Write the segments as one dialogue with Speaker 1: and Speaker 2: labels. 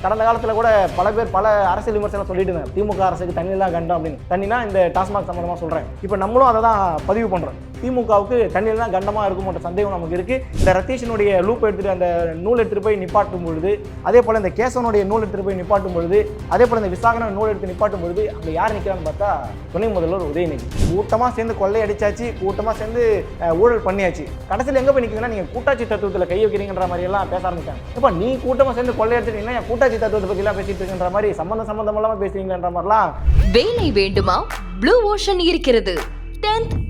Speaker 1: கடந்த காலத்தில் கூட பல பேர் பல அரசியல் விமர்சனம் சொல்லிட்டு இருந்தாங்க. திமுக அரசுக்கு தண்ணி தான் கண்டோம் அப்படின்னு. தண்ணினா இந்த டாஸ்மாக் சம்மந்தமாக சொல்கிறேன் இப்போ நம்மளும் அதை தான் பதிவு பண்ணுறோம் திமுகவுக்கு கண்ணில் தான் கண்டமாக இருக்கும்ன்ற சந்தேகம் நமக்கு இருக்குது இந்த ரத்தீஷனுடைய லூப் எடுத்துகிட்டு அந்த நூல் எடுத்துகிட்டு போய் நிப்பாட்டும் பொழுது அதே போல் இந்த கேசவனுடைய நூல் எடுத்துகிட்டு போய் நிப்பாட்டும் பொழுது அதே போல் இந்த விசாகன நூல் எடுத்து நிப்பாட்டும் பொழுது அங்கே யார் நிற்கிறான்னு பார்த்தா துணை முதல்வர் உதயநிதி. கூட்டமாக சேர்ந்து கொள்ளையடிச்சாச்சு கூட்டமாக சேர்ந்து ஊழல் பண்ணியாச்சு. கடைசியில் எங்கே போய் நிற்குதுன்னா நீங்கள் கூட்டாட்சி தத்துவத்தில் கை வைக்கிறீங்கன்ற மாதிரி எல்லாம் பேச ஆரம்பிச்சாங்க. இப்போ நீ கூட்டமாக சேர்ந்து கொள்ளை அடிச்சிட்டீங்கன்னா என் கூட்டாட்சி தத்துவத்தை பற்றிலாம் பேசிட்டு இருக்கின்ற மாதிரி சம்மந்தம் சம்மந்தம் இல்லாமல் பேசுறீங்கன்ற மாதிரிலாம்
Speaker 2: வேலை வேண்டுமா? ப்ளூ ஓஷன் இருக்கிறது. 10th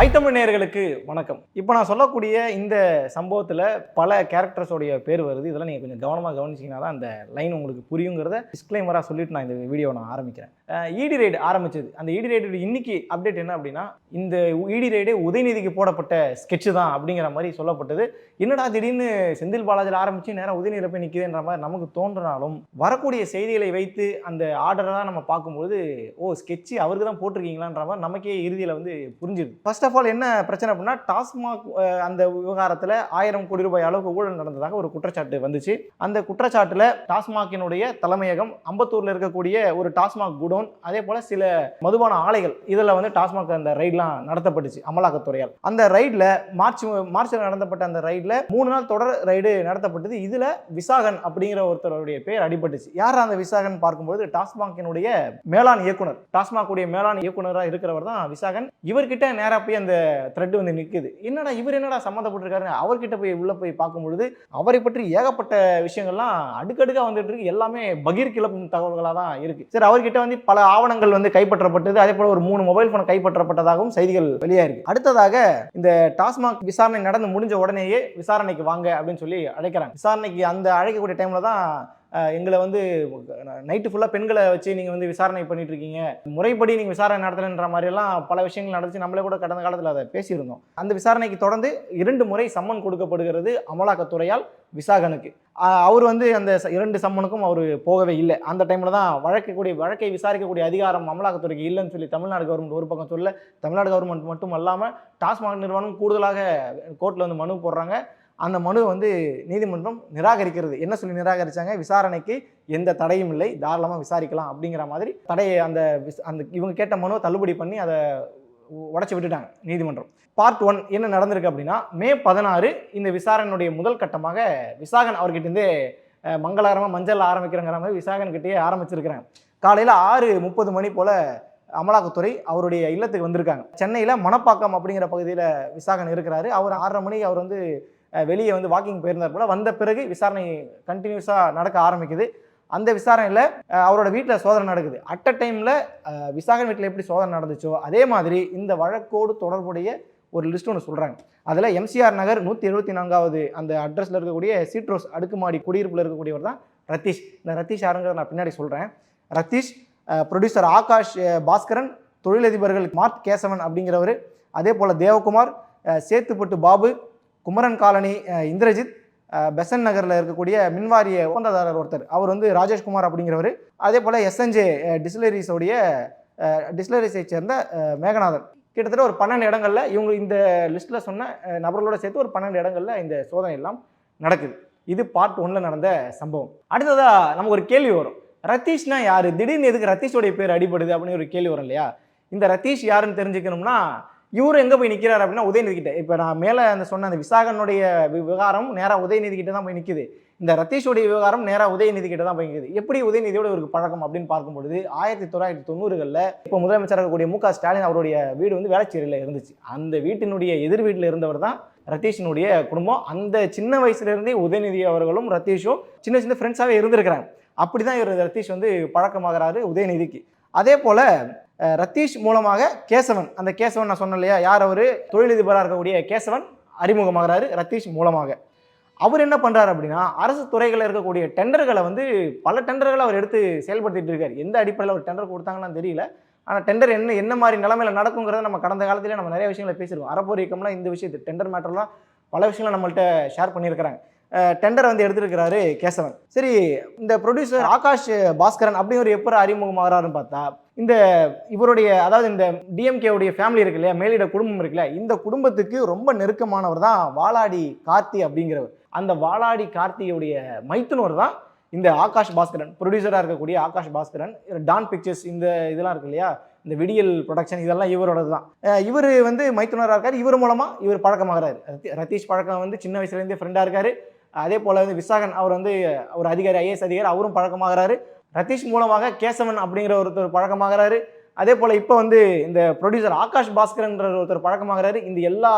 Speaker 1: ஐத்தமிழ் நேர்களுக்கு வணக்கம். இப்போ நான் சொல்லக்கூடிய இந்த சம்பவத்தில் பல கேரக்டர்ஸோடைய பேர் வருது. இதெல்லாம் நீங்கள் கொஞ்சம் கவனமாக கவனிச்சிங்கன்னா தான் அந்த லைன் உங்களுக்கு புரியுங்கிறத டிஸ்க்ளைமராக சொல்லிட்டு நான் இந்த வீடியோ நான் ஆரம்பிக்கிறேன். இடி ரைடு ஆரம்பிச்சது. அந்த இடி ரைடு இன்னைக்கு அப்டேட் என்ன அப்படின்னா இந்த இடி ரைடே உதயநிதிக்கு போடப்பட்ட ஸ்கெட்சு தான் அப்படிங்கிற மாதிரி சொல்லப்பட்டது. என்னடா திடீர்னு செந்தில் பாலாஜியில் ஆரம்பித்து நேரம் உதயநிதியில் போய் நிற்குதுன்ற மாதிரி நமக்கு தோன்றினாலும் வரக்கூடிய செய்திகளை வைத்து அந்த ஆர்டரெலாம் நம்ம பார்க்கும்போது ஓ ஸ்கெட்சு அவருக்கு தான் போட்டிருக்கீங்களான்ற மாதிரி நமக்கே இறுதியில் வந்து புரிஞ்சுது ஃபர்ஸ்ட் ஆஃப் ஆல் என்ன பிரச்சனை அப்படின்னா டாஸ்மாக் அந்த விவகாரத்தில் ஆயிரம் கோடி ரூபாய் அளவுக்கு ஊழல் நடந்ததாக ஒரு குற்றச்சாட்டு வந்துச்சு. அந்த குற்றச்சாட்டில் டாஸ்மாகினுடைய தலைமையகம் அம்பத்தூரில் இருக்கக்கூடிய ஒரு டாஸ்மாக் குடோன் அதே போல் சில மதுபான ஆலைகள் இதில் வந்து டாஸ்மாக் அந்த ரைட்லாம் நடத்தப்பட்டுச்சு அமலாக்கத்துறையால். அந்த ரைடில் மார்ச் மார்ச்சில் நடத்தப்பட்ட அந்த ரைடில் மூணு நாள் தொடர் ரைடு நடத்தப்பட்டது. இதில் விசாகன் அப்படிங்கிற ஒருத்தருடைய பேர் அடிபட்டுச்சு. யார் அந்த விசாகன் பார்க்கும்போது டாஸ்மாகினுடைய மேலாண் இயக்குனர் டாஸ்மாக் உடைய மேலாண் இயக்குனராக இருக்கிறவர் தான் விசாகன். இவர்கிட்ட நேராக அப்படியே அந்த த்ரெட் வந்து நிற்குது என்னடா இவர் என்னடா சம்மந்தப்பட்டிருக்காரு அவர்கிட்ட போய் உள்ளே போய் பார்க்கும்பொழுது அவரை பற்றி ஏகப்பட்ட விஷயங்கள்லாம் அடுக்கடுக்காக வந்துட்டு இருக்கு. எல்லாமே பகீர் கிளப்பும் தகவல்களாக தான் இருக்கு. சரி அவர்கிட்ட வந்து பல ஆவணங்கள் வந்து கைப்பற்றப்பட்டது. அதே போல ஒரு மூணு மொபைல் ஃபோன் கைப்பற்றப்பட்டதாகவும் செய்திகள் வெளியாயிருக்கு. அடுத்ததாக இந்த டாஸ்மாக் விசாரணை நடந்து முடிஞ்ச உடனேயே விசாரணைக்கு வாங்க அப்படின்னு சொல்லி அழைக்கிறாங்க. விசாரணைக்கு அந்த அழைக்கக்கூடிய டைம்ல தான் எங்களை வந்து நைட்டு ஃபுல்லாக பெண்களை வச்சு நீங்கள் வந்து விசாரணை பண்ணிட்டு இருக்கீங்க முறைப்படி நீங்கள் விசாரணை நடத்தலைன்ற மாதிரியெல்லாம் பல விஷயங்கள் நடந்துச்சு. நம்மளே கூட கடந்த காலத்தில் அதை பேசியிருந்தோம். அந்த விசாரணைக்கு தொடர்ந்து இரண்டு முறை சம்மன் கொடுக்கப்படுகிறது அமலாக்கத்துறையால் விசாகனுக்கு. அவர் வந்து அந்த ச- இரண்டு சம்மனுக்கும் அவர் போகவே இல்லை. அந்த டைமில் தான் வழக்கக்கூடிய வழக்கை விசாரிக்கக்கூடிய அதிகாரம் அமலாக்கத்துறைக்கு இல்லைன்னு சொல்லி தமிழ்நாடு கவர்மெண்ட் ஒரு பக்கம் சொல்ல தமிழ்நாடு கவர்மெண்ட் மட்டும் அல்லாமல் டாஸ்மாக் நிறுவனம் கூடுதலாக கோர்ட்டில் வந்து மனு போடுறாங்க. அந்த மனுவை வந்து நீதிமன்றம் நிராகரிக்கிறது. என்ன சொல்லி நிராகரிச்சாங்க? விசாரணைக்கு எந்த தடையும் இல்லை. தாராளமாக விசாரிக்கலாம் அப்படிங்கிற மாதிரி தடையை அந்த அந்த இவங்க கேட்ட மனுவை தள்ளுபடி பண்ணி அதை உடச்சி விட்டுட்டாங்க நீதிமன்றம். பார்ட் ஒன் என்ன நடந்திருக்கு அப்படின்னா மே பதினாறு இந்த விசாரணையுடைய முதல் கட்டமாக விசாகன் அவர்கிட்டேருந்தே மங்களகரமாக மஞ்சள் ஆரம்பிக்கிறங்கிற மாதிரி விசாகன் கிட்டேயே ஆரம்பிச்சிருக்கிறாங்க. காலையில் ஆறு முப்பது மணி போல் அமலாக்கத்துறை அவருடைய இல்லத்துக்கு வந்திருக்காங்க. சென்னையில் மணப்பாக்கம் அப்படிங்கிற பகுதியில் விசாகன் இருக்கிறாரு. அவர் ஆறரை மணி அவர் வந்து வெளியே வந்து வாக்கிங் போயிருந்தார் போல. வந்த பிறகு விசாரணை கண்டினியூஸாக நடக்க ஆரம்பிக்குது. அந்த விசாரணையில் அவரோட வீட்டில் சோதனை நடக்குது. அட் அ டைமில் விசாகன் வீட்டில் எப்படி சோதனை நடந்துச்சோ அதே மாதிரி இந்த வழக்கோடு தொடர்புடைய ஒரு லிஸ்ட் ஒன்று சொல்கிறாங்க அதில் எம்சிஆர் நகர் நூற்றி எழுபத்தி நான்காவது அந்த அட்ரஸில் இருக்கக்கூடிய சீட்ரோஸ் அடுக்குமாடி குடியிருப்பில் இருக்கக்கூடியவர் தான் ரத்தீஷ். இந்த ரத்தீஷ் யாருங்கிறத நான் பின்னாடி சொல்கிறேன் ரத்தீஷ் ப்ரொடியூசர் ஆகாஷ் பாஸ்கரன் தொழிலதிபர்கள் மார்க் கேசவன் அப்படிங்கிறவர் அதே போல் தேவகுமார் சேத்துப்பட்டு பாபு குமரன் காலனி இந்திரஜித் பெசன் நகரில் இருக்கக்கூடிய மின்வாரிய ஒப்பந்ததாரர் ஒருத்தர். அவர் வந்து ராஜேஷ்குமார் அப்படிங்கிறவர். அதே போல் எஸ்என்ஜே டிஸ்லரிஸோடைய டிஸ்லரிஸை சேர்ந்த மேகநாதன். கிட்டத்தட்ட ஒரு பன்னெண்டு இடங்களில் இவங்க இந்த லிஸ்ட்டில் சொன்ன நபர்களோட சேர்த்து ஒரு பன்னெண்டு இடங்களில் இந்த சோதனை எல்லாம் நடக்குது. இது பார்ட் ஒன்றில் நடந்த சம்பவம். அடுத்ததா நமக்கு ஒரு கேள்வி வரும். ரத்தீஷ்னா யார்? திடீர்னு எதுக்கு ரத்தீஷோடைய பேர் அடிபடுது அப்படின்னு ஒரு கேள்வி வரும் இல்லையா? இந்த ரத்தீஷ் யாருன்னு தெரிஞ்சுக்கணும்னா இவர் எங்கே போய் நிற்கிறார் அப்படின்னா உதயநிதி கிட்ட. இப்போ நான் மேலே அந்த சொன்ன அந்த விசாகனுடைய விவகாரம் நேராக உதயநிதி கிட்ட தான் போய் நிற்குது இந்த ரத்தீஷோடைய விவகாரம் நேராக உதயநிதி கிட்ட தான் போய் நிற்குது எப்படி உதயநிதியோட இவருக்கு பழக்கம் அப்படின்னு பார்க்கும்பொழுது ஆயிரத்தி தொள்ளாயிரத்தி தொண்ணூறுகளில் இப்போ முதலமைச்சராக இருக்கக்கூடிய மு க. ஸ்டாலின் அவருடைய வீடு வந்து வேளச்சேரியில் இருந்துச்சு. அந்த வீட்டினுடைய எதிர் வீட்டில் இருந்தவர் தான் ரத்தீஷினுடைய குடும்பம். அந்த சின்ன வயசுலேருந்தே உதயநிதி அவர்களும் ரத்தீஷும் சின்ன சின்ன ஃப்ரெண்ட்ஸாகவே இருந்திருக்கிறாங்க. அப்படி தான் இவர் ரத்தீஷ் வந்து பழக்கமாகறாரு உதயநிதிக்கு. அதே போல் ரத்தீஷ் மூலமாக கேசவன் அந்த கேசவன் நான் சொன்னேன் இல்லையா யார் அவர்? தொழிலதிபராக இருக்கக்கூடிய கேசவன் அறிமுகமாகிறாரு ரத்தீஷ் மூலமாக. அவர் என்ன பண்ணுறாரு அப்படின்னா அரசு துறைகளில் இருக்கக்கூடிய டெண்டர்களை வந்து பல டெண்டர்களை அவர் எடுத்து செயல்படுத்திட்டு இருக்கார். எந்த அடிப்படையில் ஒரு டெண்டர் கொடுத்தாங்கன்னு தெரியல. ஆனால் டெண்டர் என்ன என்ன மாதிரி நிலமையில் நடக்குங்கிறத நம்ம கடந்த காலத்திலே நம்ம நிறைய விஷயங்களை பேசியிருக்கோம் அறப்போர் இயக்கம்லாம் இந்த விஷயத்து டெண்டர் மேட்டர்லாம் பல விஷயங்களை நம்மள்கிட்ட ஷேர் பண்ணியிருக்கிறாங்க. டெண்டரை வந்து எடுத்துருக்கிறாரு கேசவன். சரி இந்த ப்ரொடியூசர் ஆகாஷ் பாஸ்கரன் அப்படிங்கிற எப்போ அறிமுகமாகறாருன்னு பார்த்தா இந்த இவருடைய அதாவது இந்த டிஎம்கேவுடைய ஃபேமிலி இருக்கு இல்லையா? மேலிட குடும்பம் இருக்குல்ல இந்த குடும்பத்துக்கு ரொம்ப நெருக்கமானவர் தான் வாலாடி கார்த்தி அப்படிங்கிறவர். அந்த வாலாடி கார்த்தியுடைய மைத்துனர் தான் இந்த ஆகாஷ் பாஸ்கரன். ப்ரொடியூசராக இருக்கக்கூடிய ஆகாஷ் பாஸ்கரன் டான் பிக்சர்ஸ் இந்த இதெல்லாம் இருக்கு இல்லையா? இந்த விடியல் ப்ரொடக்ஷன் இதெல்லாம் இவரோடது தான். இவர் வந்து மைத்துனராக இருக்கார். இவர் மூலமாக இவர் பழக்கமாகிறார். ரத்தி- ரதீஷ் பழக்கம் வந்து சின்ன வயசுலேருந்தே ஃப்ரெண்டாக இருக்கார். அதே போல் வந்து விசாகன் அவர் வந்து ஒரு அதிகாரி ஐஏஎஸ் அதிகாரி அவரும் பழக்கமாகிறாரு. ரதீஷ் மூலமாக கேசவன் அப்படிங்கிற ஒருத்தர் பழக்கமாகிறாரு. அதே போல் இப்போ வந்து இந்த ப்ரொடியூசர் ஆகாஷ் பாஸ்கரன்ற ஒருத்தர் பழக்கமாகறாரு. இந்த எல்லா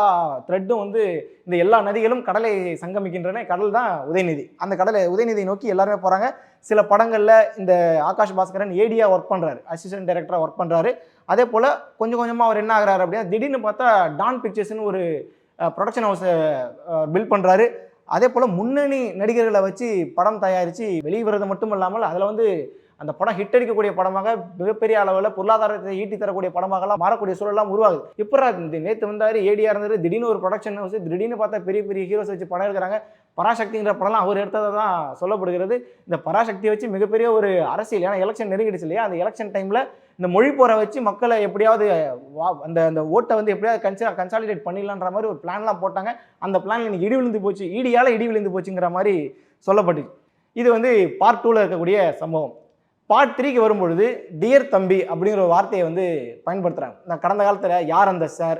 Speaker 1: த்ரெட்டும் வந்து இந்த எல்லா நதிகளும் கடலை சங்கமிக்கின்றன. கடல் தான் உதயநிதி. அந்த கடலை உதயநிதியை நோக்கி எல்லாருமே போகிறாங்க சில படங்களில் இந்த ஆகாஷ் பாஸ்கரன் ஏடியா ஒர்க் பண்ணுறாரு அசிஸ்டன்ட் டைரக்டராக ஒர்க் பண்ணுறாரு அதே போல் கொஞ்சம் கொஞ்சமாக அவர் என்ன ஆகுறாரு அப்படின்னா திடீர்னு பார்த்தா டான் பிக்சர்ஸ்னு ஒரு ப்ரொடக்ஷன் ஹவுஸை பில்ட் பண்ணுறாரு அதே போல் முன்னணி நடிகர்களை வச்சு படம் தயாரித்து வெளிவரது மட்டும் இல்லாமல் அதில் வந்து அந்த படம் ஹிட் அடிக்கக்கூடிய படமாக மிகப்பெரிய அளவில் பொருளாதாரத்தை ஈட்டி தரக்கூடிய படமாகலாம் மாறக்கூடிய சூழலாம் உருவாகுது. இப்போ இந்த நேற்று வந்தாரு ஏடியா இருந்தார் திடீர்னு ஒரு ப்ரொடக்ஷன் ஹவுஸ் திடீர்னு பார்த்தா பெரிய பெரிய ஹீரோஸ் வச்சு படம் எடுக்கிறாங்க. பராசக்திங்கிற படம்லாம் அவர் எடுத்ததை தான் சொல்லப்படுகிறது. இந்த பராசக்தியை வச்சு மிகப்பெரிய ஒரு அரசியல் ஏன்னா எலெக்ஷன் நெருங்கிடுச்சு இல்லையா? அந்த எலெக்ஷன் டைமில் இந்த மொழி போரை வச்சு மக்களை எப்படியாவது வா அந்த அந்த ஓட்டை வந்து எப்படியாவது கன்சா கன்சாலிடேட் பண்ணிடலான்ற மாதிரி ஒரு பிளான்லாம் போட்டாங்க. அந்த பிளான் இன்னைக்கு இடி விழுந்து போச்சு. இடியால் இடி விழுந்து போச்சுங்கிற மாதிரி சொல்லப்பட்டுச்சு. இது வந்து பார்ட் டூவில் இருக்கக்கூடிய சம்பவம். பார்ட் த்ரீக்கு வரும்பொழுது டியர் தம்பி அப்படிங்கிற ஒரு வார்த்தையை வந்து பயன்படுத்துகிறாங்க நான் கடந்த காலத்தில் யார் அந்த சார்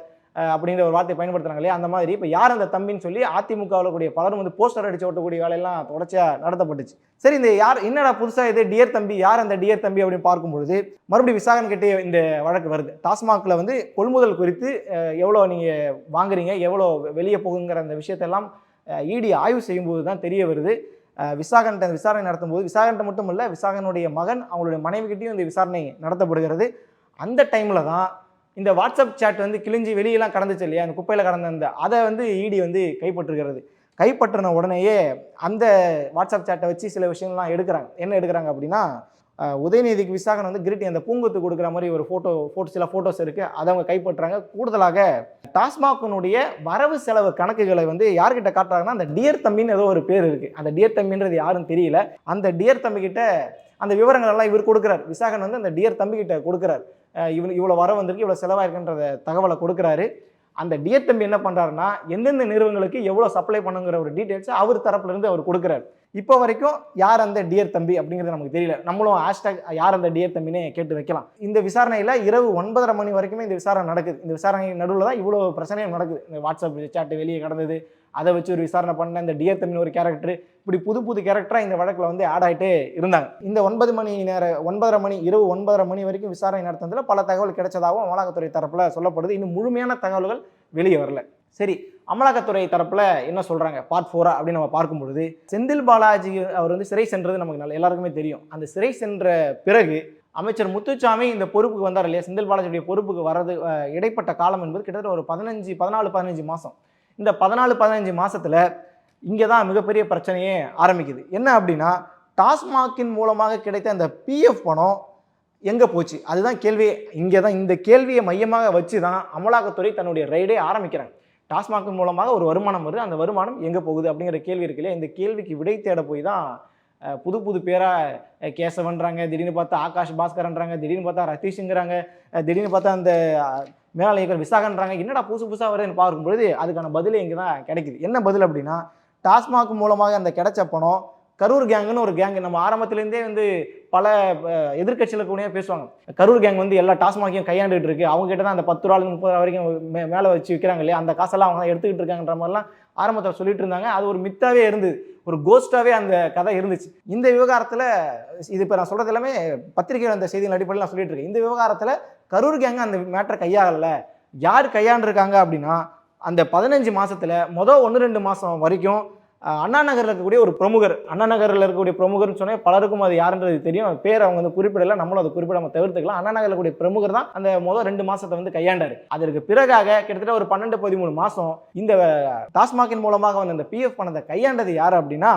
Speaker 1: அப்படிங்கிற ஒரு வார்த்தை பயன்படுத்துறாங்க இல்லையா? அந்த மாதிரி. இப்போ யார் அந்த தம்பின்னு சொல்லி அதிமுகவில் கூடிய பலரும் வந்து போஸ்டர் அடிச்சு ஓட்டக்கூடிய வேலையெல்லாம் தொடர்ச்சியாக நடத்தப்பட்டுச்சு. சரி இந்த யார் என்னடா புதுசாக இது? டியர் தம்பி யார் அந்த டியர் தம்பி அப்படின்னு பார்க்கும்பொழுது மறுபடியும் விசாகன் கிட்டே இந்த வழக்கு வருது. டாஸ்மாகில் வந்து கொள்முதல் குறித்து எவ்வளோ நீங்கள் வாங்குறீங்க? எவ்வளோ வெளியே போகுங்கிற அந்த விஷயத்தெல்லாம் இடி ஆய்வு செய்யும்போது தான் தெரிய வருது. விசாகன்ட்ட அந்த விசாரணை நடத்தும்போது விசாகன்ட்ட மட்டும் இல்லை விசாகனுடைய மகன் அவங்களுடைய மனைவிக்கிட்டையும் இந்த விசாரணை நடத்தப்படுகிறது. அந்த டைமில் தான் இந்த வாட்ஸ்அப் சேட் வந்து கிழிஞ்சி வெளியெல்லாம் கடந்துச்சு இல்லையா? அந்த குப்பையில் கடந்த அந்த அதை வந்து இடி வந்து கைப்பற்றுகிறது. கைப்பற்றின உடனேயே அந்த வாட்ஸ்அப் சேட்டை வச்சு சில விஷயங்கள்லாம் எடுக்கிறாங்க. என்ன எடுக்கிறாங்க அப்படின்னா உதயநிதிக்கு விசாகன் வந்து கிரிட்டி அந்த பூங்கொத்து கொடுக்குற மாதிரி ஒரு ஃபோட்டோ ஃபோட்டோ சில ஃபோட்டோஸ் இருக்குது அதை அவங்க கைப்பற்றுறாங்க. கூடுதலாக டாஸ்மாகினுடைய வரவு செலவு கணக்குகளை வந்து யார்கிட்ட காட்டுறாங்கன்னா அந்த டியர் தம்பின்னு ஏதோ ஒரு பேர் இருக்குது அந்த டியர் தம்பின்றது யாரும் தெரியல. அந்த டியர் தம்பிக்கிட்ட அந்த விவரங்கள் எல்லாம் இவர் கொடுக்குறாரு. விசாகன் வந்து அந்த டியர் தம்பிக்கிட்ட கொடுக்குறார் கொடுக்குறாரு. இவனுக்கு இவ்வளோ வர வந்திருக்கு இவ்வளோ செலவாயிருக்குன்றத தகவலை கொடுக்குறாரு. அந்த டியர் தம்பி என்ன பண்ணுறாருன்னா எந்தெந்த நிறுவனங்களுக்கு எவ்வளோ சப்ளை பண்ணுங்கிற ஒரு டீட்டெயில்ஸை அவர் தரப்புலேருந்து அவர் கொடுக்குறாரு. இப்போ வரைக்கும் யார் அந்த டியர் தம்பி அப்படிங்கிறது நமக்கு தெரியல. நம்மளும் ஹேஷ்டாக் யார் அந்த டியர் தம்பினே கேட்டு வைக்கலாம். இந்த விசாரணையில் இரவு ஒன்பதரை மணி வரைக்குமே இந்த விசாரணை நடக்குது. இந்த விசாரணை நடுவில் தான் இவ்வளோ பிரச்சனையும் நடக்குது. இந்த வாட்ஸ்அப் சேட்டு வெளியே கடந்தது. அதை வச்சு ஒரு விசாரணை பண்ண இந்த டியர் தம்பின்னு ஒரு கேரக்டர் இப்படி புது புது கேரக்டராக இந்த வழக்கில் வந்து ஆட் ஆகிட்டே இருந்தாங்க. இந்த ஒன்பது மணி நேர ஒன்பதரை மணி இரவு ஒன்பதரை மணி வரைக்கும் விசாரணை நடத்துனதுல பல தகவல் கிடைச்சதாகவும் அமலாக்கத்துறை தரப்பில் சொல்லப்படுது. இன்னும் முழுமையான தகவல்கள் வெளியே வரல. சரி அமலாக்கத்துறை தரப்பில் என்ன சொல்கிறாங்க பார்ட் ஃபோரா அப்படின்னு நம்ம பார்க்கும் பொழுது செந்தில் பாலாஜி அவர் வந்து சிறை சென்றது நமக்கு நல்ல எல்லாருக்குமே தெரியும். அந்த சிறை சென்ற பிறகு அமைச்சர் முத்துச்சாமி இந்த பொறுப்புக்கு வந்தார் இல்லையா? செந்தில் பாலாஜியுடைய பொறுப்புக்கு வர்றது இடைப்பட்ட காலம் என்பது கிட்டத்தட்ட ஒரு பதினஞ்சு பதினாலு பதினஞ்சு மாதம் இந்த பதினாலு பதினஞ்சு மாசத்துல இங்கே தான் மிகப்பெரிய பிரச்சனையே ஆரம்பிக்குது. என்ன அப்படின்னா டாஸ்மாகின் மூலமாக கிடைத்த அந்த பிஎஃப் பணம் எங்கே போச்சு? அதுதான் கேள்வியே. இங்கே தான் இந்த கேள்வியை மையமாக வச்சு தான் அமலாக்கத்துறை தன்னுடைய ரைடே ஆரம்பிக்கிறாங்க. டாஸ்மாக் மூலமாக ஒரு வருமானம் வருது. அந்த வருமானம் எங்கே போகுது அப்படிங்கிற கேள்வி இருக்கு இல்லையா? இந்த கேள்விக்கு விடை தேட போய் தான் புது புது பேராக கேசவன்றாங்க திடீர்னு பார்த்தா ஆகாஷ் பாஸ்கரன்றாங்க திடீர்னு பார்த்தா ரதீஷுங்கிறாங்க திடீர்னு பார்த்தா அந்த அஹ், மேலாளர் இயக்குனர் விசாகன்றாங்க. என்னடா புதுசு புதுசாக வருதுன்னு பார்க்கும்பொழுது அதுக்கான பதில் இங்கே தான் கிடைக்குது. என்ன பதில் அப்படின்னா டாஸ்மாக் மூலமாக அந்த கிடைச்ச பணம் கரூர் கேங்குன்னு ஒரு கேங்கு. நம்ம ஆரம்பத்துலேருந்தே வந்து பல எதிர்கட்சியில் எதிர்க்கட்சிகளுக்கு பேசுவாங்க. கரூர் கேங் வந்து எல்லா டாஸ்மாகையும் கையாண்டுட்டு இருக்கு. அவங்க கிட்ட தான் அந்த பத்து ரூபா முப்பது ரூபா வரைக்கும் மே மேலே வச்சு விற்கிறாங்க இல்லையா? அந்த காசெல்லாம் அவங்க தான் எடுத்துக்கிட்டு இருக்காங்கன்ற மாதிரிலாம் ஆரம்பத்தில் சொல்லிட்டு இருந்தாங்க. அது ஒரு மித்தாவே இருந்தது. ஒரு கோஸ்டாவே அந்த கதை இருந்துச்சு. இந்த விவகாரத்தில் இது இப்போ நான் சொல்கிறது எல்லாமே பத்திரிகையில் அந்த செய்தியின் அடிப்படையில் நான் சொல்லிட்டு இருக்கேன். இந்த விவகாரத்தில் கரூர் கேங் அந்த மேட்டரை கையாளல. யார் கையாண்டிருக்காங்க அப்படின்னா அந்த பதினஞ்சு மாதத்தில் மொதல் ஒன்று ரெண்டு மாதம் வரைக்கும் அண்ணா நகரில் இருக்கக்கூடிய ஒரு பிரமுகர். அண்ணா நகரில் இருக்கக்கூடிய பிரமுகர்னு சொன்னால் பலருக்கும் அது யாருன்றது தெரியும். பேர் அவங்க வந்து குறிப்பிடல. நம்மளும் அதை குறிப்பிடாம தவிர்த்துக்கலாம். அண்ணா நகரில் கூடிய பிரமுகர் தான் அந்த முதல் ரெண்டு மாசத்தை வந்து கையாண்டாரு. அதற்கு பிறகாக கிட்டத்தட்ட ஒரு பன்னெண்டு பதிமூணு மாசம் இந்த டாஸ்மாகின் மூலமாக வந்த அந்த பிஎஃப் பணத்தை கையாண்டது யார் அப்படின்னா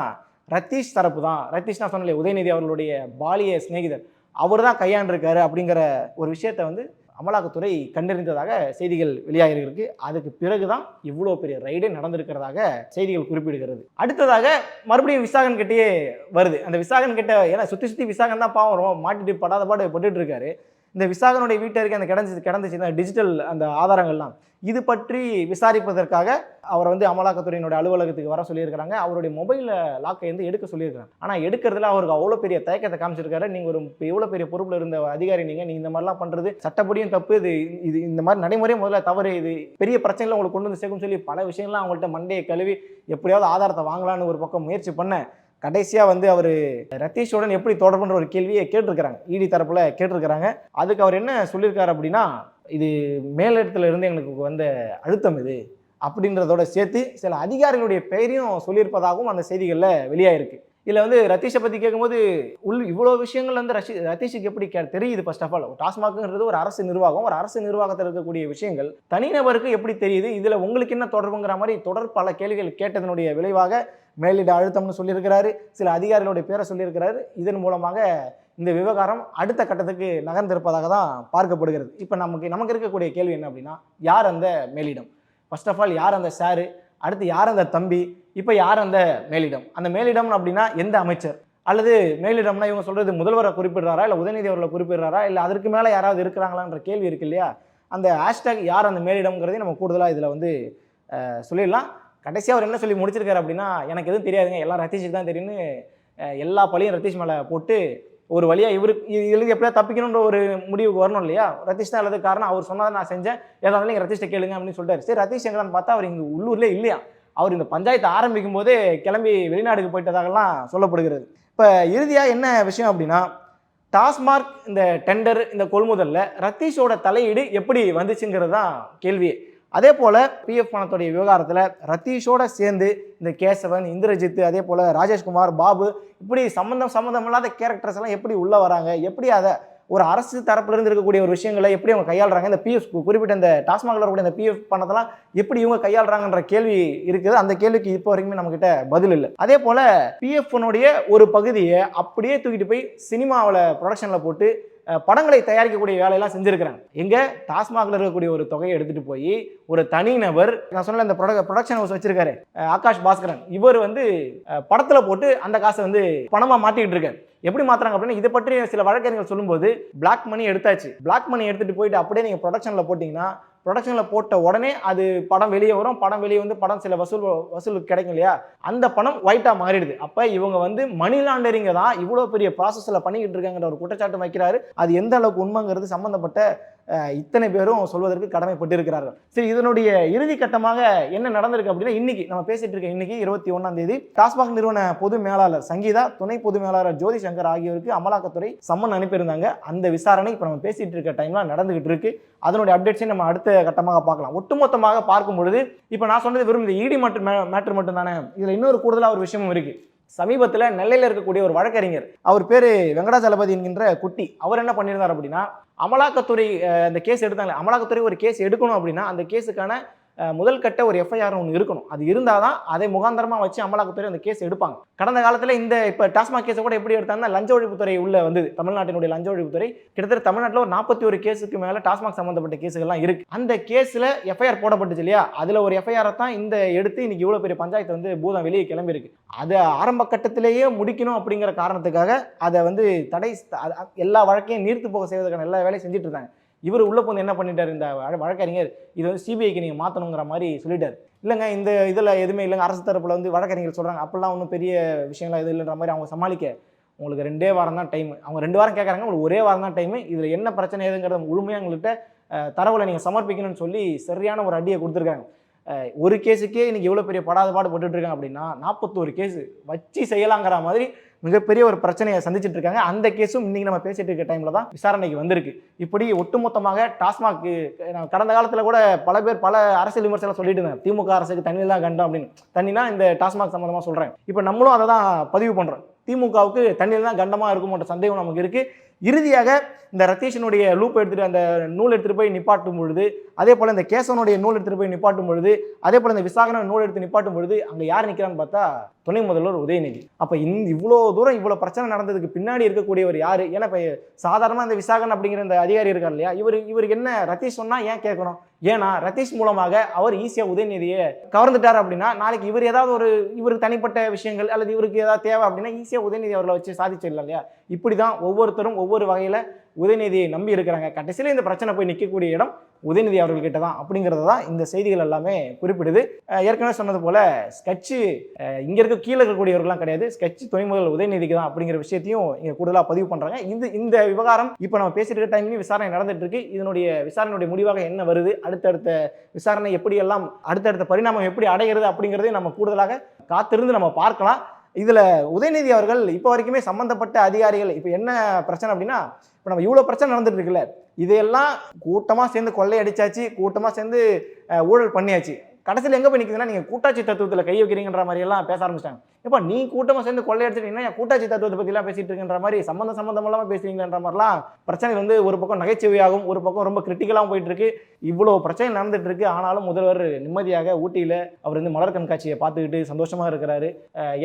Speaker 1: ரத்தீஷ் தரப்பு தான். ரத்தீஷ் நான் சொன்னல உதயநிதி அவர்களுடைய பாலிய சிநேகிதர். அவர் தான் கையாண்டிருக்காரு அப்படிங்கிற ஒரு விஷயத்தை வந்து அமலாக்கத்துறை கண்டறிந்ததாக செய்திகள் வெளியாகிருக்கு அதுக்கு பிறகு தான் இவ்வளோ பெரிய ரைடே நடந்திருக்கிறதாக செய்திகள் குறிப்பிடுகிறது. அடுத்ததாக மறுபடியும் விசாகன் கிட்டேயே வருது. அந்த விசாகன் கிட்ட ஏன்னா சுற்றி சுற்றி விசாகன் தான் பாவம் ரொம்ப மாட்டிட்டு படாத பாடு பட்டுட்டு இருக்காரு. இந்த விசாகனுடைய வீட்டருக்கு அந்த கிடஞ்சி கிடந்துச்சு இந்த டிஜிட்டல் அந்த ஆதாரங்கள்லாம். இது பற்றி விசாரிப்பதற்காக அவர் வந்து அமலாக்கத்துறையினுடைய அலுவலகத்துக்கு வர சொல்லியிருக்கிறாங்க. அவருடைய மொபைலில் லாக்கை வந்து எடுக்க சொல்லியிருக்காங்க ஆனால் எடுக்கிறதுல அவருக்கு அவ்வளோ பெரிய தயக்கத்தை காமிச்சிருக்காரு. நீங்கள் ஒரு எவ்வளோ பெரிய பொறுப்பில் இருந்த அதிகாரி நீங்கள் நீங்கள் இந்த மாதிரிலாம் பண்ணுறது சட்டப்படியும் தப்பு. இது இது இந்த மாதிரி நடைமுறையே முதல்ல தவறு. இது பெரிய பிரச்சனைகளை உங்களுக்கு கொண்டு வந்து சேர்க்கும் சொல்லி பல விஷயங்கள்லாம் அவங்கள்ட்ட மண்டையை கழுவி எப்படியாவது ஆதாரத்தை வாங்கலான்னு ஒரு பக்கம் முயற்சி பண்ண கடைசியாக வந்து அவர் ரத்தீஷுடன் எப்படி தொடர்புன்ற ஒரு கேள்வியை கேட்டிருக்கிறாங்க. இடி தரப்பில் கேட்டிருக்கிறாங்க. அதுக்கு அவர் என்ன சொல்லியிருக்காரு அப்படின்னா இது மேலிடத்துல இருந்து எங்களுக்கு வந்த அழுத்தம் இது அப்படின்றதோட சேர்த்து சில அதிகாரிகளுடைய பெயரையும் சொல்லியிருப்பதாகவும் அந்த செய்திகளில் வெளியாயிருக்கு. இதில் வந்து ரத்தீஷை பற்றி கேட்கும்போது உள் இவ்வளோ விஷயங்கள் வந்து ரஷி ரத்தீஷுக்கு எப்படி கே தெரியுது ஃபர்ஸ்ட் ஆஃப் ஆல் டாஸ்மாக்ங்கிறது ஒரு அரசு நிர்வாகம். ஒரு அரசு நிர்வாகத்தில் இருக்கக்கூடிய விஷயங்கள் தனிநபருக்கு எப்படி தெரியுது? இதில் உங்களுக்கு என்ன தொடர்புங்கிற மாதிரி தொடர் பல கேள்விகள் கேட்டதனுடைய விளைவாக மேலிட அழுத்தம்னு சொல்லியிருக்கிறாரு சில அதிகாரிகளுடைய பேரை சொல்லியிருக்கிறாரு. இதன் மூலமாக இந்த விவகாரம் அடுத்த கட்டத்துக்கு நகர்ந்திருப்பதாக தான் பார்க்கப்படுகிறது. இப்போ நமக்கு நமக்கு இருக்கக்கூடிய கேள்வி என்ன அப்படின்னா யார் அந்த மேலிடம்? ஃபர்ஸ்ட் ஆஃப் ஆல் யார் அந்த சாரு? அடுத்து யார் அந்த தம்பி? இப்போ யார் அந்த மேலிடம்? அந்த மேலிடம் அப்படின்னா எந்த அமைச்சர்? அல்லது மேலிடம்னா இவங்க சொல்கிறது முதல்வரை குறிப்பிடுறாரா இல்லை உதயநிதி அவர்களை குறிப்பிடுறாரா இல்லை அதற்கு மேலே யாராவது இருக்கிறாங்களான்ற கேள்வி இருக்கு இல்லையா? அந்த ஹேஷ்டேக் யார் அந்த மேலிடம்ங்கிறதையும் நம்ம கூடுதலாக இதில் வந்து சொல்லிடலாம். கடைசியாக அவர் என்ன சொல்லி முடிச்சிருக்காரு அப்படின்னா எனக்கு எதுவும் தெரியாதுங்க. எல்லாம் ரத்தீஷுக்கு தான் தெரியும்னு எல்லா பழியும் ரத்தீஷ் மேலே போட்டு ஒரு வழியாக இவருக்கு இதுலேருந்து எப்படியா தப்பிக்கணுன்ற ஒரு முடிவுக்கு வரணும் இல்லையா? ரத்தீஷ் தான் அல்லது காரணம். அவர் சொன்னதை நான் செஞ்சேன். ஏதாவது நீங்கள் ரத்தீஷ்ட கேளுங்க அப்படின்னு சொல்லிட்டாரு. சரி ரத்தீஷ் எங்களான்னு பார்த்தா அவர் இங்கே உள்ளூர்லேயே இல்லையா? அவர் இந்த பஞ்சாயத்தை ஆரம்பிக்கும் போதே கிளம்பி வெளிநாடுக்கு போயிட்டதாகலாம் சொல்லப்படுகிறது. இப்போ இறுதியாக என்ன விஷயம் அப்படின்னா டாஸ்மார்க் இந்த டெண்டர் இந்த கொள்முதலில் ரத்தீஷோட தலையீடு எப்படி வந்துச்சுங்கிறது தான் கேள்வி அதே போல் பிஎஃப் பணத்துடைய விவகாரத்தில் ரத்தீஷோட சேர்ந்து இந்த கேசவன் இந்திரஜித் அதே போல் ராஜேஷ்குமார் பாபு இப்படி சம்மந்தம் சம்மந்தம் இல்லாத கேரக்டர்ஸ் எல்லாம் எப்படி உள்ளே வராங்க? எப்படி அதை ஒரு அரசு தரப்பிலிருந்து இருக்கக்கூடிய ஒரு விஷயங்களை எப்படி அவங்க கையாளுறாங்க? இந்த பிஎஃப் குறிப்பிட்ட இந்த டாஸ்மாகில் இருக்கக்கூடிய இந்த பிஎஃப் பணத்தெல்லாம் எப்படி இவங்க கையாளுறாங்கன்ற கேள்வி இருக்குது. அந்த கேள்விக்கு இப்போ வரைக்குமே நம்மக்கிட்ட பதில் இல்லை. அதே போல் பிஎஃப்னுடைய ஒரு பகுதியை அப்படியே தூக்கிட்டு போய் சினிமாவில் ப்ரொடக்ஷனில் போட்டு படங்களை தயாரிக்கக்கூடிய வேலையெல்லாம் செஞ்சுருக்கிறாங்க. எங்கே? டாஸ்மாகில் இருக்கக்கூடிய ஒரு தொகையை எடுத்துகிட்டு போய் ஒரு தனிநபர் நான் சொன்ன இந்த ப்ரொட ப்ரொடக்ஷன் ஹவுஸ் வச்சிருக்காரு ஆகாஷ் பாஸ்கரன். இவர் வந்து படத்தில் போட்டு அந்த காசை வந்து பணமாக மாட்டிக்கிட்டு இருக்காரு. எப்படி மாற்றுறாங்க அப்படின்னா இதை பற்றி சில வழக்கறிஞர்கள் சொல்லும்போது பிளாக் மணி எடுத்தாச்சு. பிளாக் மணி எடுத்துட்டு போயிட்டு அப்படியே நீங்கள் ப்ரொடக்ஷனில் போட்டிங்கன்னா ப்ரொடக்ஷனில் போட்ட உடனே அது படம் வெளியே வரும். படம் வெளியே வந்து படம் சில வசூல் வசூல் கிடைக்கும் இல்லையா? அந்த பணம் ஒயிட்டாக மாறிடுது. அப்ப இவங்க வந்து மணி லாண்டரிங்க தான் இவ்வளவு பெரிய ப்ராசஸ்ல பண்ணிக்கிட்டு இருக்காங்கன்ற ஒரு குற்றச்சாட்டு வைக்கிறாரு. அது எந்த அளவுக்கு உண்மைங்கிறது சம்பந்தப்பட்ட இத்தனை பேரும் சொல்வதற்கு கடமைப்பட்டிருக்கிறார்கள். சரி இதனுடைய இறுதி கட்டமாக என்ன நடந்திருக்கு அப்படின்னா இன்னைக்கு நம்ம பேசிட்டு இருக்க இன்னைக்கு இருபத்தி ஒன்னாம் தேதி டாஸ்மாக் நிறுவன பொது மேலாளர் சங்கீதா துணை பொது மேலாளர் ஜோதி சங்கர் ஆகியோருக்கு அமலாக்கத்துறை சம்மன் அனுப்பியிருந்தாங்க. அந்த விசாரணை இப்போ நம்ம பேசிட்டு இருக்க டைம்ல நடந்துகிட்டு இருக்கு. அதனுடைய அப்டேட்ஸை நம்ம அடுத்த கட்டமாக பார்க்கலாம். ஒட்டுமொத்தமாக பார்க்கும் பொழுது இப்போ நான் சொன்னது வெறும் இந்த இடி மற்றும் மேட்ரு மட்டும் தானே இதில் இன்னொரு கூடுதலாக ஒரு விஷயமும் இருக்குது சமீபத்தில் நெல்லையில் இருக்கக்கூடிய ஒரு வழக்கறிஞர் அவர் பேர் வெங்கடாச்சலபதி என்கின்ற குட்டி அவர் என்ன பண்ணியிருந்தார் அப்படின்னா அமலாக்கத்துறை அந்த கேஸ் எடுத்தாங்க அமலாக்கத்துறை ஒரு கேஸ் எடுக்கணும் அப்படின்னா அந்த கேஸுக்கான முதல் கட்ட ஒரு எஃப்ஐஆர் ஒன்று இருக்கணும். அது இருந்தால் தான் அதை முகாந்தரமாக வச்சு அமலாக்கத்துறை அந்த கேஸ் எடுப்பாங்க. கடந்த காலத்தில் இந்த இப்போ டாஸ்மாக் கேஸை கூட எப்படி எடுத்தாங்கன்னா லஞ்ச ஒழிப்புத்துறை உள்ள வந்தது. தமிழ்நாட்டினுடைய லஞ்ச ஒழிப்புத்துறை. கிட்டத்தட்ட தமிழ்நாட்டில் ஒரு நாற்பத்தி ஒரு கேஸுக்கு மேலே டாஸ்மாக் சம்மந்தப்பட்ட கேஸுகள்லாம் இருக்கு. அந்த கேஸில் எஃப்ஐஆர் போடப்பட்டுச்சு இல்லையா? அதில் ஒரு எஃப்ஐஆரை தான் இந்த எடுத்து இன்னைக்கு இவ்வளோ பெரிய பஞ்சாயத்து வந்து பூதம் வெளியே கிளம்பியிருக்கு. அதை ஆரம்ப கட்டத்திலேயே முடிக்கணும் அப்படிங்கிற காரணத்துக்காக அதை வந்து தடை எல்லா வழக்கையும் நீர்த்து போக செய்வதற்கான எல்லா வேலையும் செஞ்சுட்டு இருந்தாங்க. இவர் உள்ள போந்து என்ன பண்ணிட்டார்? இந்த வழக்கறிஞர் இது வந்து சிபிஐக்கு நீங்கள் மாற்றணுங்கிற மாதிரி சொல்லிட்டார். இல்லைங்க இந்த இதில் எதுவுமே இல்லைங்க. அரசு தரப்பில் வந்து வழக்கறிஞர் சொல்கிறாங்க அப்போல்லாம் ஒன்றும் பெரிய விஷயங்கள்லாம் எதுவும் இல்லைன்ற மாதிரி அவங்க சமாளிக்க. உங்களுக்கு ரெண்டே வாரம் தான் டைம் அவங்க ரெண்டு வாரம் கேட்குறாங்க உங்களுக்கு ஒரே வாரம் தான் டைம் இதில் என்ன பிரச்சனை ஏதுங்கிறத முழுமையாக உங்கள்கிட்ட அஹ், தரவுகளை நீங்கள் சமர்ப்பிக்கணும்னு சொல்லி சரியான ஒரு அடியை கொடுத்துருக்காங்க. ஒரு கேஸுக்கே இன்னைக்கு எவ்வளோ பெரிய படாத பாடு இருக்காங்க அப்படின்னா நாற்பத்தோரு கேஸு வச்சு செய்யலாங்கிற மாதிரி மிகப்பெரிய ஒரு பிரச்சனையை சந்திச்சுட்டு இருக்காங்க அந்த கேஸும் இன்னைக்கு நம்ம பேசிட்டு இருக்க டைம்ல தான் விசாரணைக்கு வந்திருக்கு. இப்படி ஒட்டுமொத்தமாக டாஸ்மாக் நான் கடந்த காலத்தில் கூட பல பேர் பல அரசியல் விமர்சனம் சொல்லிட்டு இருந்தாங்க. திமுக அரசுக்கு தண்ணி தான் கண்டம் அப்படின்னு. தண்ணினா இந்த டாஸ்மாக் சம்மந்தமாக சொல்கிறேன் இப்போ நம்மளும் அதை தான் பதிவு பண்ணுறோம் திமுகவுக்கு தண்ணியில் தான் கண்டமாக இருக்குமோன்ற சந்தேகம் நமக்கு இருக்குது இறுதியாக இந்த ரத்தீஷனுடைய லூப் எடுத்துட்டு அந்த நூல் எடுத்துட்டு போய் நிப்பாட்டும் பொழுது அதே போல இந்த கேசவனுடைய நூல் எடுத்துட்டு போய் நிப்பாட்டும் பொழுது அதே போல இந்த விசாகன நூல் எடுத்து நிப்பாட்டும் பொழுது அங்க யார் நிக்கிறான்னு பார்த்தா துணை முதல்வர் உதயநிதி. அப்போ இந்த இவ்வளோ தூரம் இவ்வளோ பிரச்சனை நடந்ததுக்கு பின்னாடி இருக்கக்கூடியவர் யார்? ஏன்னா இப்போ சாதாரணமாக இந்த விசாகன் அப்படிங்கிற இந்த அதிகாரி இருக்கார் இல்லையா? இவர் இவருக்கு என்ன ரத்தீஷ் சொன்னால் ஏன் கேட்கணும்? ஏன்னா ரத்தீஷ் மூலமாக அவர் ஈஸியாக உதயநிதியை கவர்ந்துட்டார் அப்படின்னா நாளைக்கு இவர் ஏதாவது ஒரு இவருக்கு தனிப்பட்ட விஷயங்கள் அல்லது இவருக்கு ஏதாவது தேவை அப்படின்னா ஈஸியாக உதயநிதி அவர்களை வச்சு சாதிச்சிடலாம் இல்லையா? இப்படி தான் ஒவ்வொருத்தரும் ஒவ்வொரு வகையில் உதயநிதியை நம்பி இருக்கிறாங்க. கடைசியில் இந்த பிரச்சனை போய் நிற்கக்கூடிய இடம் உதயநிதி அவர்கள்கிட்ட தான். அப்படிங்கிறது தான் இந்த செய்திகள் எல்லாமே குறிப்பிடுது. ஏற்கனவே சொன்னது போல் ஸ்கட்சு இங்கே இருக்க கீழே இருக்கக்கூடியவர்கள்லாம் கிடையாது. ஸ்கட்ச் துணை முதல் உதயநிதிக்கு தான் அப்படிங்கிற விஷயத்தையும் இங்கே கூடுதலாக பதிவு பண்ணுறாங்க இந்த இந்த விவகாரம் இப்போ நம்ம பேசிட்டு இருக்க டைம்லையும் விசாரணை நடந்துட்டு இருக்கு. இதனுடைய விசாரணையுடைய முடிவாக என்ன வருது? அடுத்தடுத்த விசாரணை எப்படியெல்லாம் அடுத்தடுத்த பரிணாமம் எப்படி அடைகிறது அப்படிங்கிறதையும் நம்ம கூடுதலாக காத்திருந்து நம்ம பார்க்கலாம். இதில் உதயநிதி அவர்கள் இப்போ வரைக்குமே சம்மந்தப்பட்ட அதிகாரிகள் இப்போ என்ன பிரச்சனை அப்படின்னா இப்போ நம்ம இவ்வளோ பிரச்சனை நடந்துட்டு இருக்குல்ல இதையெல்லாம் கூட்டமாக சேர்ந்து கொள்ளையடிச்சாச்சு கூட்டமாக சேர்ந்து ஊழல் பண்ணியாச்சு. கடைசியில் எங்கே போய் நிற்குதுன்னா நீங்கள் கூட்டாட்சி தத்துவத்தில் கை வைக்கிறீங்கிற மாதிரி எல்லாம் பேச ஆரம்பிச்சிட்டாங்க. இப்போ நீ கூட்டமாக சேர்ந்து கொள்ளையடிச்சிட்டீங்கன்னா என் கூட்டாட்சி தத்துவத்தை பற்றிலாம் பேசிட்டு இருக்கின்ற மாதிரி சம்மந்த சம்மந்தம் இல்லாமல் பேசுறீங்கன்ற மாதிரிலாம் பிரச்சனை வந்து ஒரு பக்கம் நகைச்சுவையாகவும் ஒரு பக்கம் ரொம்ப கிரிட்டிக்கலாகவும் போயிட்டு இருக்கு. இவ்வளோ பிரச்சனை நடந்துட்டு இருக்கு. ஆனாலும் முதல்வர் நிம்மதியாக ஊட்டியில் அவர் வந்து மலர் கண்காட்சியை பார்த்துக்கிட்டு சந்தோஷமாக இருக்கிறாரு.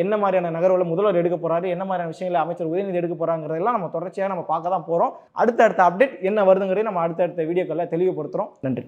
Speaker 1: என்ன மாதிரியான நகர்வுல முதல்வர் எடுக்க போறாரு என்ன மாதிரியான விஷயங்களை அமைச்சர் உதயநிதி எடுக்க போறாங்கிறதெல்லாம் நம்ம தொடர்ச்சியாக நம்ம பார்க்க தான் போகிறோம் அடுத்தடுத்த அப்டேட் என்ன வருதுங்கிறதையும் நம்ம அடுத்தடுத்த வீடியோக்களில் தெளிவுபடுத்துகிறோம் நன்றி.